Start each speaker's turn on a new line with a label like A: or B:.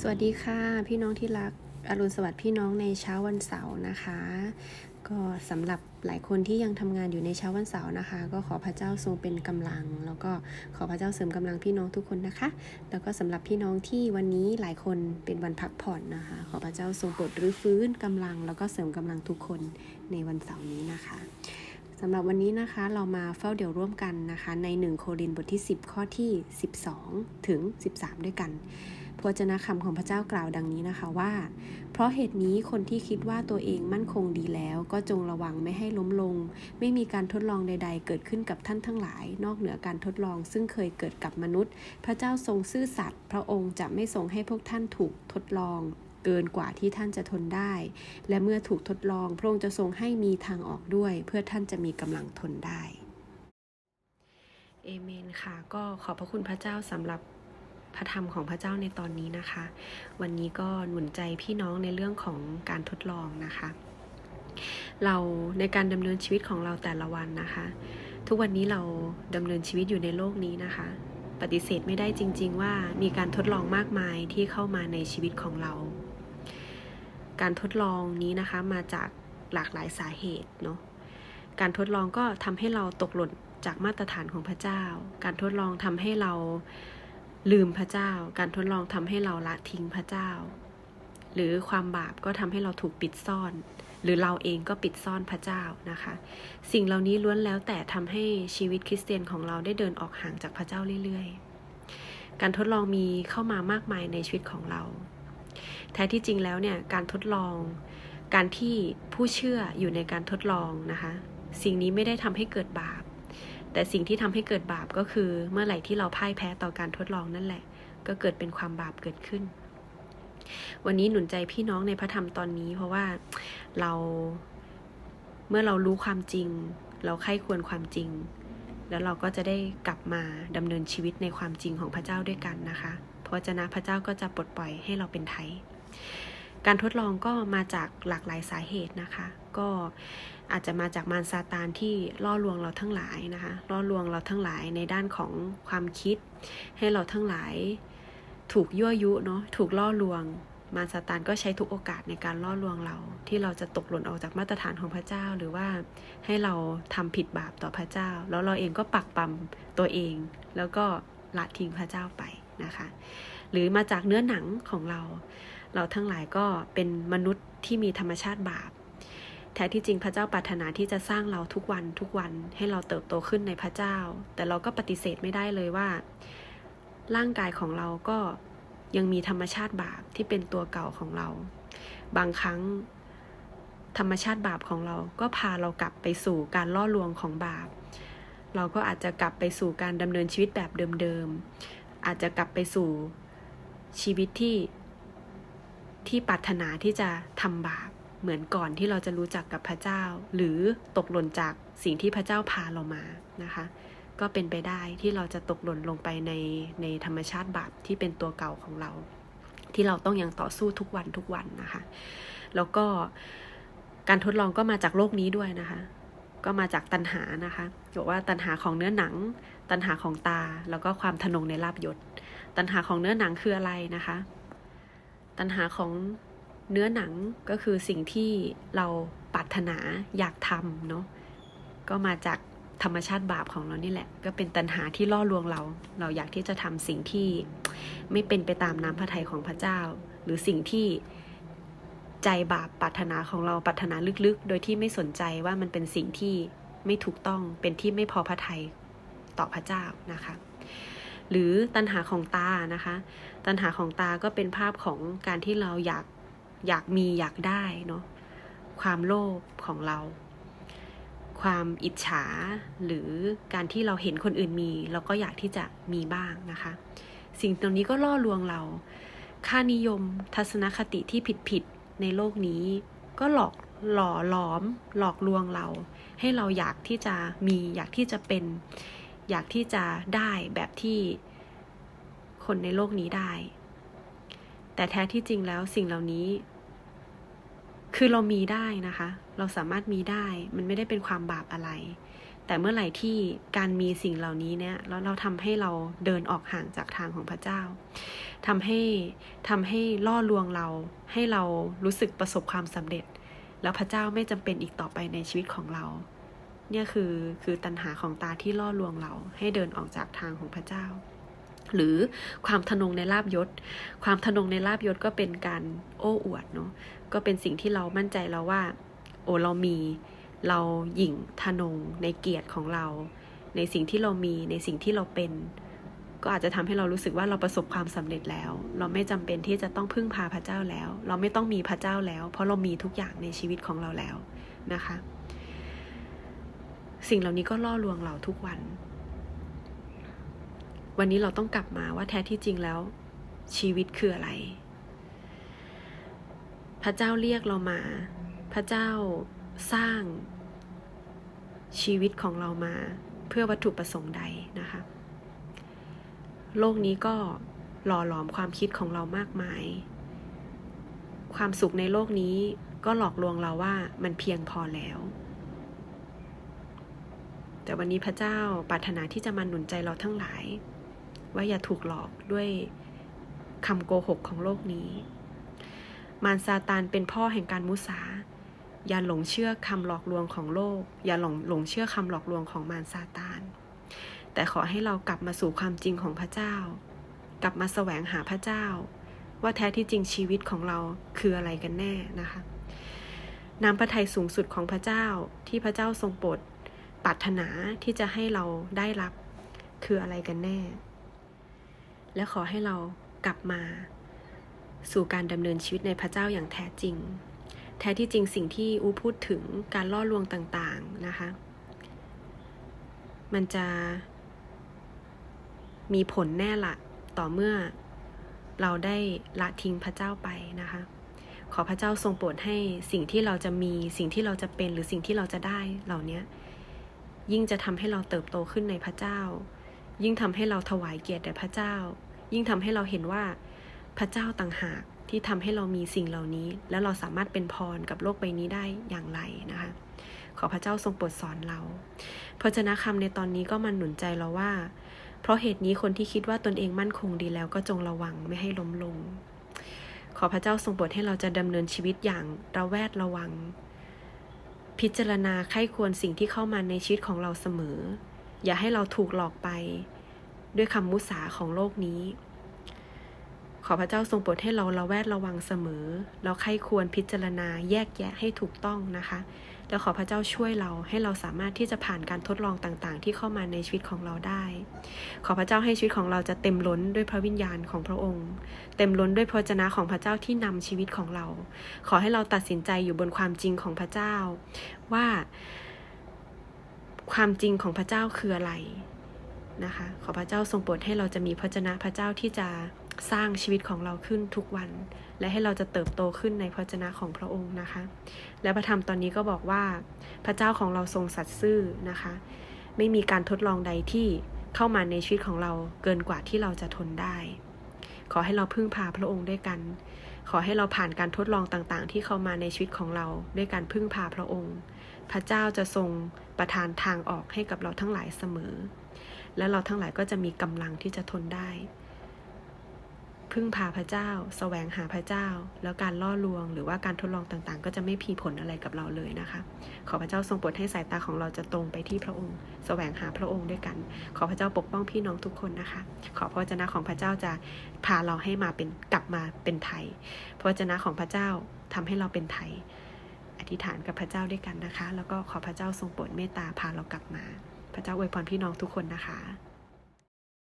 A: สวัสดีค่ะ พี่น้องที่รักอรุณสวัสดิ์พี่น้องในเช้าวันเสาร์นะคะ ก็สำหรับหลายคนที่ยังทำงานอยู่ในเช้าวันเสาร์นะคะ ก็ขอพระเจ้าทรงเป็นกำลัง แล้วก็ขอพระเจ้าเสริมกำลังพี่น้องทุกคนนะคะ แล้วก็สำหรับพี่น้องที่วันนี้หลายคนเป็นวันพักผ่อนนะคะ ขอพระเจ้าทรงโปรดรื้อฟื้นกำลัง แล้วก็เสริมกำลังทุกคนในวันเสาร์นี้นะคะสำหรับวันนี้นะคะเรามาเฝ้าเดี๋ยวร่วมกันนะคะ ใน 1 โครินธ์บทที่ 10 ข้อที่ 12 ถึง 13 ด้วยกัน พระวจนะคำของพระเจ้ากล่าวดังนี้นะคะว่า เพราะเหตุนี้คนที่คิดว่าตัวเองมั่นคงดีแล้ว ก็จงระวังไม่ให้ล้มลง ไม่มีการทดลองใด ๆ เกิดขึ้นกับท่านทั้งหลาย นอกเหนือการทดลองซึ่งเคยเกิดกับมนุษย์ พระเจ้าทรงซื่อสัตย์พระองค์จะไม่ทรงให้พวกท่านถูกทดลองเกินกว่าที่ท่านจะทนได้ และเมื่อถูกทดลองพระองค์จะทรงให้มีทางออกด้วย เพื่อท่านจะมีกำลังทนได้ เอเมนค่ะ ก็ขอบพระคุณพระเจ้าสำหรับ พระธรรมของพระเจ้าในตอนนี้นะคะ วันนี้ก็หนุนใจพี่น้องในเรื่องของการทดลองนะคะ เราในการดำเนินชีวิตของเราแต่ละวันนะคะ ทุกวันนี้เราดำเนินชีวิตอยู่ในโลกนี้นะคะ ปฏิเสธไม่ได้จริง ๆ ว่ามีการทดลองมากมายที่เข้ามาในชีวิตของเรา การทดลองนี้นะคะมาจากหลากหลายสาเหตุเนาะการทดลองก็ทำให้เราตกหล่นจากมาตรฐานของพระเจ้า การทดลองทำให้เรา ลืมพระเจ้า การทดลองทำให้เราละทิ้งพระเจ้า หรือความบาปก็ทำให้เราถูกปิดซ่อน หรือเราเองก็ปิดซ่อนพระเจ้านะคะ สิ่งเหล่านี้ล้วนแล้วแต่ทำให้ชีวิตคริสเตียนของเราได้เดินออกห่างจากพระเจ้าเรื่อยๆ การทดลองมีเข้ามามากมายในชีวิตของเรา แท้ที่จริงแล้วเนี่ยการทดลอง การที่ผู้เชื่ออยู่ในการทดลองนะคะ สิ่งนี้ไม่ได้ทำให้เกิดบาป แต่สิ่งที่ทำให้เกิดบาปก็คือเมื่อไหร่ที่เราพ่ายแพ้ต่อการทดลองนั่นแหละ ก็เกิดเป็นความบาปเกิดขึ้น วันนี้หนุนใจพี่น้องในพระธรรมตอนนี้ เพราะว่าเราเมื่อเรารู้ความจริง เราใคร่ควรความจริง แล้วเราก็จะได้กลับมาดำเนินชีวิตในความจริงของพระเจ้าด้วยกันนะคะพราะจะนะพระเจ้าก็จะปลดปล่อยให้เราเป็นไทย การทดลองก็มาจากหลากหลายสาเหตุนะคะ ก็ อาจจะมาจากมารซาตานที่ล่อลวงเราทั้งหลายนะคะล่อลวงเราทั้งหลายในด้านของความคิด ให้เราทั้งหลายถูกยั่วยุเนาะถูกล่อลวง มารซาตานก็ใช้ทุกโอกาสในการล่อลวงเรา ที่เราจะตกหล่นออกจากมาตรฐานของพระเจ้า หรือว่าให้เราทำผิดบาปต่อพระเจ้า แล้วเราเองก็ปักปั๊มตัวเอง แล้วก็ละทิ้งพระเจ้าไปนะคะ หรือมาจากเนื้อหนังของเรา เราทั้งหลายก็เป็นมนุษย์ที่มีธรรมชาติบาป แท้ที่จริงพระเจ้าปรารถนาที่จะสร้างเราทุกวันทุกวันให้เราเติบโตขึ้นในพระเจ้า แต่เราก็ปฏิเสธไม่ได้เลยว่า ร่างกายของเราก็ยังมีธรรมชาติบาปที่เป็นตัวเก่าของเรา บางครั้งธรรมชาติบาปของเราก็พาเรากลับไปสู่การล่อลวงของบาป เราก็อาจจะกลับไปสู่การดำเนินชีวิตแบบเดิมๆ อาจจะกลับไปสู่ชีวิตที่ที่ปรารถนาที่จะทำบาป เหมือนก่อนที่เราจะรู้จักกับพระเจ้า หรือตกหล่นจากสิ่งที่พระเจ้าพาเรามานะคะ ก็เป็นไปได้ที่เราจะตกหล่นลงไปในในธรรมชาติบาปที่เป็นตัวเก่าของเรา ที่เราต้องยังต่อสู้ทุกวันทุกวันนะคะ แล้วก็การทดลองก็มาจากโลกนี้ด้วยนะคะ ก็มาจากตัณหานะคะบอกว่าตัณหาของเนื้อหนัง ตัณหาของตาแล้วก็ความทะนงในลาบยศ ตัณหาของเนื้อหนังคืออะไรนะคะ ตัณหาของ เนื้อหนังก็คือสิ่งที่เราปรารถนาอยากทำเนาะก็มาจากธรรมชาติบาปของเรานี่แหละ ก็เป็นตัณหาที่ล่อลวงเรา เราอยากที่จะทำสิ่งที่ไม่เป็นไปตามน้ำพระทัยของพระเจ้า หรือสิ่งที่ใจบาปปรารถนาของเราปรารถนาลึกๆ โดยที่ไม่สนใจว่ามันเป็นสิ่งที่ไม่ถูกต้องเป็นที่ไม่พอพระทัยต่อพระเจ้านะคะ หรือตัณหาของตานะคะ ตัณหาของตาก็เป็นภาพของการที่เราอยาก อยากมีอยากได้เนาะความโลภของเรา ความอิจฉาหรือการที่เราเห็นคนอื่นมี เราก็อยากที่จะมีบ้างนะคะ สิ่งตรงนี้ก็ล่อลวงเรา ค่านิยมทัศนคติที่ผิดๆในโลกนี้ ก็หลอกหล่อหลอมหลอกลวงเรา ให้เราอยากที่จะมีอยากที่จะเป็น อยากที่จะได้แบบที่คนในโลกนี้ได้ แต่แท้ที่จริงแล้วสิ่งเหล่านี้ คือเรามีได้นะคะ เราสามารถมีได้ มันไม่ได้เป็นความบาปอะไร แต่เมื่อไหร่ที่การมีสิ่งเหล่านี้เนี่ยแล้วเราทำให้เราเดินออกห่างจากทางของพระเจ้าทำให้ทำให้ล่อลวงเรา ให้เรารู้สึกประสบความสำเร็จ แล้วพระเจ้าไม่จำเป็นอีกต่อไปในชีวิตของเราเนี่ยคือคือตัณหาของตาที่ล่อลวงเราให้เดินออกจากทางของพระเจ้า หรือความทะนงในลาบยศ ความทะนงในลาบยศก็เป็นการโอ้อวดเนาะก็เป็นสิ่งที่เรามั่นใจแล้วว่า โอ้เรามีเราหยิ่งทะนงในเกียรติของเรา ในสิ่งที่เรามีในสิ่งที่เราเป็น ก็อาจจะทำให้เรารู้สึกว่าเราประสบความสำเร็จแล้ว เราไม่จำเป็นที่จะต้องพึ่งพาพระเจ้าแล้ว เราไม่ต้องมีพระเจ้าแล้ว เพราะเรามีทุกอย่างในชีวิตของเราแล้วนะคะ สิ่งเหล่านี้ก็ล่อลวงเราทุกวัน วันนี้เราต้องกลับมาว่าแท้ที่จริงแล้ว ชีวิตคืออะไร พระเจ้าเรียกเรามา พระเจ้าสร้างชีวิตของเรามาเพื่อวัตถุประสงค์ใดนะคะ โลกนี้ก็หล่อหลอมความคิดของเรามากมาย ความสุขในโลกนี้ก็หลอกลวงเราว่ามันเพียงพอแล้ว แต่วันนี้พระเจ้าปรารถนาที่จะมาหนุนใจเราทั้งหลาย ว่าอย่าถูกหลอกด้วยคำโกหกของโลกนี้ มารซาตานเป็นพ่อแห่งการมุสา อย่าหลงเชื่อคำหลอกลวงของโลก อย่าหลงหลงเชื่อคำหลอกลวงของมารซาตาน แต่ขอให้เรากลับมาสู่ความจริงของพระเจ้า กลับมาแสวงหาพระเจ้า ว่าแท้ที่จริงชีวิตของเราคืออะไรกันแน่นะคะน้ำพระทัยสูงสุดของพระเจ้าที่พระเจ้าทรงโปรดปรารถนาที่จะให้เราได้รับคืออะไรกันแน่ และขอให้เรากลับมา สู่การดำเนินชีวิตในพระเจ้าอย่างแท้จริง แท้ที่จริงสิ่งที่อูพูดถึงการล่อลวงต่างๆนะคะ มันจะมีผลแน่ละต่อเมื่อเราได้ละทิ้งพระเจ้าไปนะคะ ขอพระเจ้าทรงโปรดให้สิ่งที่เราจะมีสิ่งที่เราจะเป็นหรือสิ่งที่เราจะได้เหล่านี้ยิ่งจะทำให้เราเติบโตขึ้นในพระเจ้า ยิ่งทำให้เราถวายเกียรติแด่พระเจ้า ยิ่งทำให้เราเห็นว่าพระเจ้าต่างหากที่ทำให้เรามีสิ่งเหล่านี้ แล้วเราสามารถเป็นพรกับโลกใบนี้ได้อย่างไรนะคะ ขอพระเจ้าทรงโปรดสอนเราพระเจนะคำในตอนนี้ก็มันหนุนใจเราว่า เพราะเหตุนี้คนที่คิดว่าตนเองมั่นคงดีแล้วก็จงระวังไม่ให้ล้มลง ขอพระเจ้าทรงโปรดให้เราจะดำเนินชีวิตอย่างระแวดระวัง พิจารณาไข้ควรสิ่งที่เข้ามาในชีวิตของเราเสมอ อย่าให้เราถูกหลอกไปด้วยคำมุสาของโลกนี้ ขอพระเจ้าทรงโปรดให้เราระแวดระวังเสมอ เราไข้ควรพิจารณาแยกแยะให้ถูกต้องนะคะ แล้วขอพระเจ้าช่วยเราให้เราสามารถที่จะผ่านการทดลองต่างๆ ที่เข้ามาในชีวิตของเราได้ ขอพระเจ้าให้ชีวิตของเราจะเต็มล้นด้วยพระวิญญาณของพระองค์ เต็มล้นด้วยพระเจนะของพระเจ้าที่นำชีวิตของเรา ขอให้เราตัดสินใจอยู่บนความจริงของพระเจ้า ว่า ความจริงของพระเจ้าคืออะไรนะคะ ขอพระเจ้าทรงโปรดให้เราจะมีพระเจนะพระเจ้าที่จะสร้างชีวิตของเราขึ้นทุกวัน และให้เราจะเติบโตขึ้นในพระเจนะของพระองค์นะคะ และพระธรรมตอนนี้ก็บอกว่าพระเจ้าของเราทรงสัตย์ซื่อนะคะ ไม่มีการทดลองใดที่เข้ามาในชีวิตของเราเกินกว่าที่เราจะทนได้ ขอให้เราพึ่งพาพระองค์ด้วยกัน ขอให้เราผ่านการทดลองต่างๆ ที่เข้ามาในชีวิตของเราด้วยการพึ่งพาพระองค์ พระเจ้าจะทรงประทานทางออกให้กับเราทั้งหลายเสมอ และเราทั้งหลายก็จะมีกำลังที่จะทนได้ พึ่งพาพระเจ้าแสวงหาพระเจ้า แล้วการล่อลวง หรือว่าการทดลองต่างๆ ก็จะไม่พีผลอะไรกับเราเลยนะคะ ขอพระเจ้าทรงโปรดให้สายตาของเราจะตรงไปที่พระองค์แสวงหาพระองค์ด้วยกัน ขอพระเจ้าปกป้องพี่น้องทุกคนนะคะ ขอพระวจนะของพระเจ้าจะพาเราให้มาเป็นกลับมาเป็นไทย พระวจนะของพระเจ้าทำให้เราเป็นไทย ธิษฐานกับพระเจ้าด้วยกันนะคะ แล้วก็ขอพระเจ้าทรงโปรดเมตตาพาเรากลับมา พระเจ้าอวยพรพี่น้องทุกคนนะคะ